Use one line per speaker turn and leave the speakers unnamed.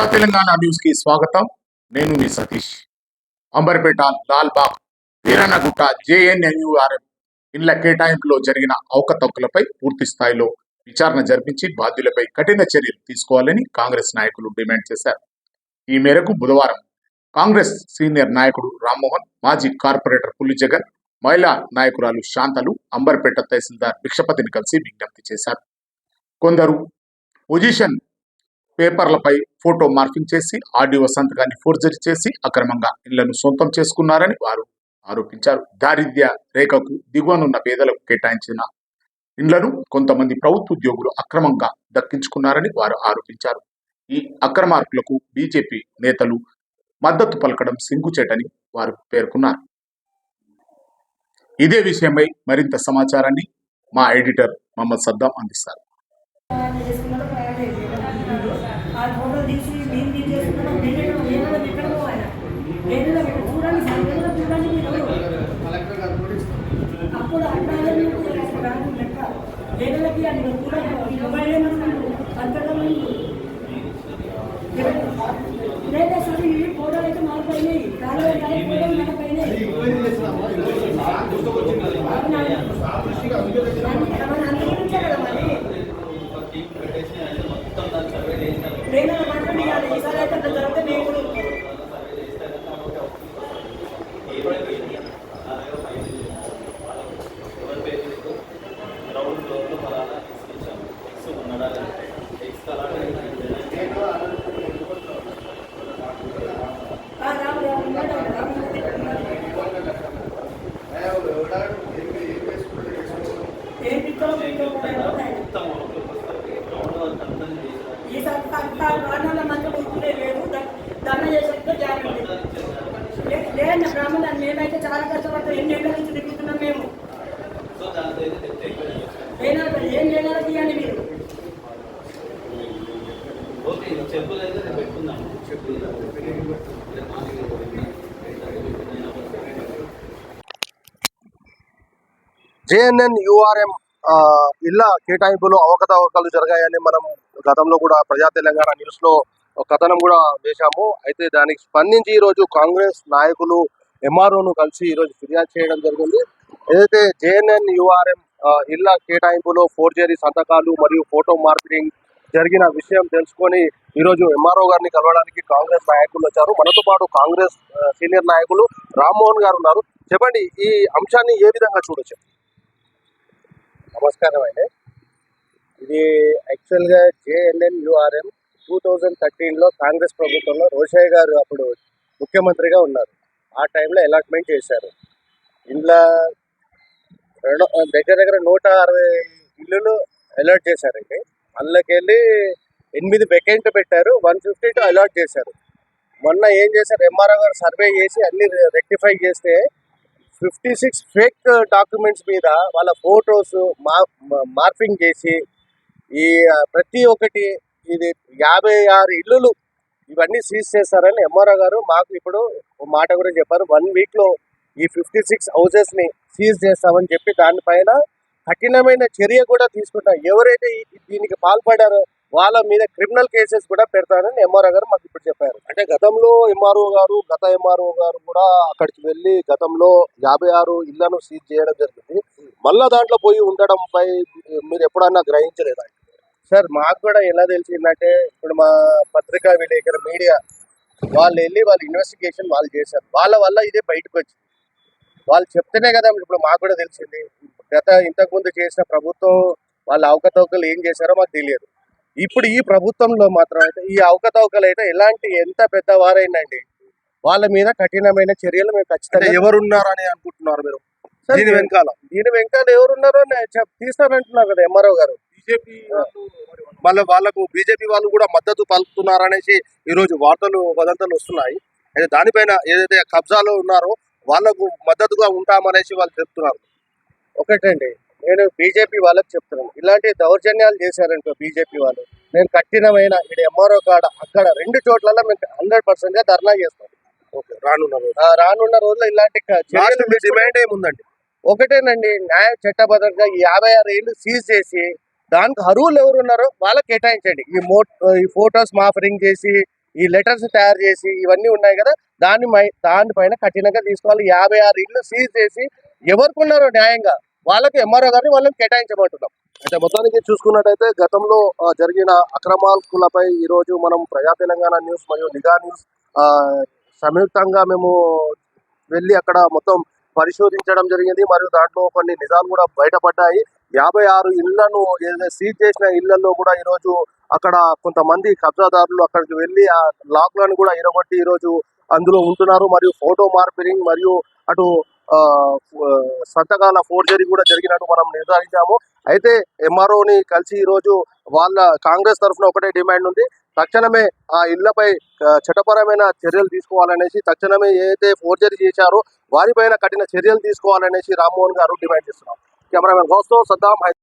ప్రజా తెలంగాణ న్యూస్కి స్వాగతం. నేను మీ సతీష్. అంబర్పేట లాల్బాగ్ వీరన్నగుట్ట జేఎన్ఎన్యుఆర్ఎం ఇళ్ళ కేటాయింపులో జరిగిన అవకతవకలపై పూర్తి స్థాయిలో విచారణ జరిపించి బాధ్యులపై కఠిన చర్యలు తీసుకోవాలని కాంగ్రెస్ నాయకులు డిమాండ్ చేశారు. ఈ మేరకు బుధవారం కాంగ్రెస్ సీనియర్ నాయకుడు రామ్మోహన్ మాజీ కార్పొరేటర్ పుల్లి జగన్ మహిళా నాయకురాలు శాంతలు అంబర్పేట తహసీల్దార్ భిక్షపతిని కలిసి విజ్ఞప్తి చేశారు. కొందరు పొజిషన్ పేపర్లపై ఫోటో మార్ఫింగ్ చేసి ఆడియో సంతకాన్ని ఫోర్జరీ చేసి అక్రమంగా ఇళ్ళను సొంతం చేసుకున్నారని వారు ఆరోపించారు. దారిద్ర్య రేఖకు దిగువనున్న పేదలకు కేటాయించిన ఇండ్లను కొంతమంది ప్రభుత్వ ఉద్యోగులు అక్రమంగా దక్కించుకున్నారని వారు ఆరోపించారు. ఈ అక్రమార్కులకు బీజేపీ నేతలు మద్దతు పలకడం సిగ్గుచేటని వారు పేర్కొన్నారు. ఇదే విషయమై మరింత సమాచారాన్ని మా ఎడిటర్ మహమ్మద్ సద్దాం అందిస్తారు.
ఆ, రాము, రాము, ఉన్నాడు, బ్రాహ్మణ మేమైతే చాలా కష్టపడతాం. ఎన్ని ఏళ్ళ నుంచి తిరుగుతున్నాం మేము? ఏం చేయాలో తీయండి మీరు.
జేఎన్ఎన్ యుఆర్ఎం ఇళ్ళ కేటాయింపులో అవకతవకలు జరిగాయని మనం గతంలో కూడా ప్రజా తెలంగాణ న్యూస్లో ఒక కథనం కూడా వేశాము. అయితే దానికి స్పందించి ఈ రోజు కాంగ్రెస్ నాయకులు ఎంఆర్ఓను కలిసి ఈరోజు ఫిర్యాదు చేయడం జరిగింది. ఏదైతే జేఎన్ఎన్ యుఆర్ఎం ఇళ్ళ కేటాయింపులో ఫోర్జరీ సంతకాలు మరియు ఫోటో మార్కెటింగ్ జరిగిన విషయం తెలుసుకొని ఈరోజు ఎంఆర్ఓ గారిని కలవడానికి కాంగ్రెస్ నాయకులు వచ్చారు. మనతో పాటు కాంగ్రెస్ సీనియర్ నాయకులు రామ్మోహన్ గారు ఉన్నారు. చెప్పండి ఈ అంశాన్ని ఏ విధంగా చూడొచ్చు?
నమస్కారం అండి. ఇది యాక్చువల్గా జేఎన్ఎన్ యూఆర్ఎం టూ థౌజండ్ థర్టీన్లో కాంగ్రెస్ ప్రభుత్వంలో రోషయ్య గారు అప్పుడు ముఖ్యమంత్రిగా ఉన్నారు. ఆ టైంలో అలాట్మెంట్ చేశారు. ఇంట్లో రెండు దగ్గర దగ్గర నూట అరవై ఇల్లులు అలాట్ చేశారండి అందులోకెళ్ళి ఎనిమిది వెకెంట్ పెట్టారు వన్ ఫిఫ్టీ టూ అలాట్ చేశారు. మొన్న ఏం చేశారు ఎంఆర్ఓ గారు సర్వే చేసి అన్ని రెక్టిఫై చేస్తే ఫిఫ్టీ సిక్స్ ఫేక్ డాక్యుమెంట్స్ మీద వాళ్ళ ఫోటోస్ మా మార్పింగ్ చేసి ఈ ప్రతి ఒక్కటి ఇది యాభై ఆరు ఇల్లులు ఇవన్నీ సీజ్ చేస్తారని ఎంఆర్ఓ గారు మాకు ఇప్పుడు మాట కూడా చెప్పారు. వన్ వీక్లో ఈ ఫిఫ్టీ సిక్స్ హౌసెస్ని సీజ్ చేస్తామని చెప్పి దానిపైన కఠినమైన చర్య కూడా తీసుకుంటాం ఎవరైతే దీనికి పాల్పడారో వాళ్ళ మీద క్రిమినల్ కేసెస్ కూడా పెడతారని ఎంఆర్ఓ గారు మాకు ఇప్పుడు చెప్పారు.
అంటే గతంలో ఎంఆర్ఓ గారు గత ఎంఆర్ఓ గారు కూడా అక్కడికి వెళ్ళి గతంలో యాభై ఆరు ఇళ్ళను సీజ్ చేయడం జరిగింది. మళ్ళా దాంట్లో పోయి ఉండడంపై మీరు ఎప్పుడన్నా గ్రహించలేదా?
సార్ మాకు కూడా ఎలా తెలిసిందంటే ఇప్పుడు మా పత్రికా విలేకరు మీడియా వాళ్ళు వెళ్ళి వాళ్ళ ఇన్వెస్టిగేషన్ వాళ్ళు చేశారు. వాళ్ళ వల్ల ఇదే బయటకు వచ్చింది. వాళ్ళు చెప్తేనే కదా ఇప్పుడు మాకు కూడా తెలిసింది. గత ఇంతకుముందు చేసిన ప్రభుత్వం వాళ్ళ అవకతవకలు ఏం చేశారో మాకు తెలియదు. ఇప్పుడు ఈ ప్రభుత్వంలో మాత్రం అయితే ఈ అవకతవకలు అయితే ఎలాంటి ఎంత పెద్దవారైనండి వాళ్ళ మీద కఠినమైన చర్యలు మేము ఖచ్చితంగా
ఎవరున్నారని అనుకుంటున్నారు మీరు? దీని వెనకాల.
దీని వెంకాల ఎవరున్నారో తీస్తానంటున్నారు కదా ఎంఆర్ఓ గారు.
బీజేపీ మళ్ళీ వాళ్ళకు బీజేపీ వాళ్ళు కూడా మద్దతు పలుకుతున్నారనేసి ఈ రోజు వార్తలు వదంతలు వస్తున్నాయి. అయితే దానిపైన ఏదైతే కబ్జాలో ఉన్నారో వాళ్ళకు మద్దతుగా ఉంటామనేసి వాళ్ళు చెప్తున్నారు.
ఒకటండి నేను బీజేపీ వాళ్ళకి చెప్తున్నాను. ఇలాంటి దౌర్జన్యాలు చేశారనుకో బీజేపీ వాళ్ళు. నేను కఠినమైన ఇక్కడ ఎంఆర్ఓ కాడ అక్కడ రెండు చోట్ల మేము హండ్రెడ్ పర్సెంట్గా ధర్నా చేస్తాం.
ఓకే రానున్న రోజు.
రానున్న రోజుల్లో ఇలాంటి
డిమాండ్ ఏముందండి?
ఒకటేనండి న్యాయ చట్టబద్ధంగా ఈ యాభై ఆరు ఏళ్ళు సీజ్ చేసి దానికి అర్హులు ఎవరు ఉన్నారో వాళ్ళకి కేటాయించండి. ఈ మో ఈ ఫోటోస్ మాఫరింగ్ చేసి ఈ లెటర్స్ తయారు చేసి ఇవన్నీ ఉన్నాయి కదా దాని దానిపైన కఠినంగా తీసుకోవాలి. యాభై ఆరు ఇళ్ళు సీజ్ చేసి ఎవరికి న్యాయంగా వాళ్ళకి ఎంఆర్ఓ గారిని వాళ్ళని కేటాయించమంటున్నాం.
అయితే మొత్తానికి చూసుకున్నట్టయితే గతంలో జరిగిన అక్రమాలకులపై ఈరోజు మనం ప్రజా తెలంగాణ న్యూస్ మరియు నిఘా న్యూస్ సంయుక్తంగా మేము వెళ్ళి అక్కడ మొత్తం పరిశోధించడం జరిగింది. మరియు దాంట్లో కొన్ని నిజాలు కూడా బయటపడ్డాయి. యాభై ఆరు ఇళ్ళను సీజ్ చేసిన ఇళ్ళలో కూడా ఈరోజు అక్కడ కొంతమంది కబ్జాదారులు అక్కడికి వెళ్ళి ఆ లాక్లను కూడా ఇరగొట్టి ఈరోజు అందులో ఉంటున్నారు. మరియు ఫోటో మార్పిరింగ్ మరియు అటు సంతకాల ఫోర్జరీ కూడా జరిగినట్టు మనం నిర్ధారించాము. అయితే ఎంఆర్ఓని కలిసి ఈరోజు వాళ్ళ కాంగ్రెస్ తరఫున ఒకటే డిమాండ్ ఉంది. తక్షణమే ఆ ఇళ్ళపై చట్టపరమైన చర్యలు తీసుకోవాలనేసి తక్షణమే ఏదైతే ఫోర్జరీ చేశారో వారిపైన కఠిన చర్యలు తీసుకోవాలనేసి రామ్మోహన్ గారు డిమాండ్ చేస్తున్నారు. కెమెరామెన్ గౌస్తో సద్దాం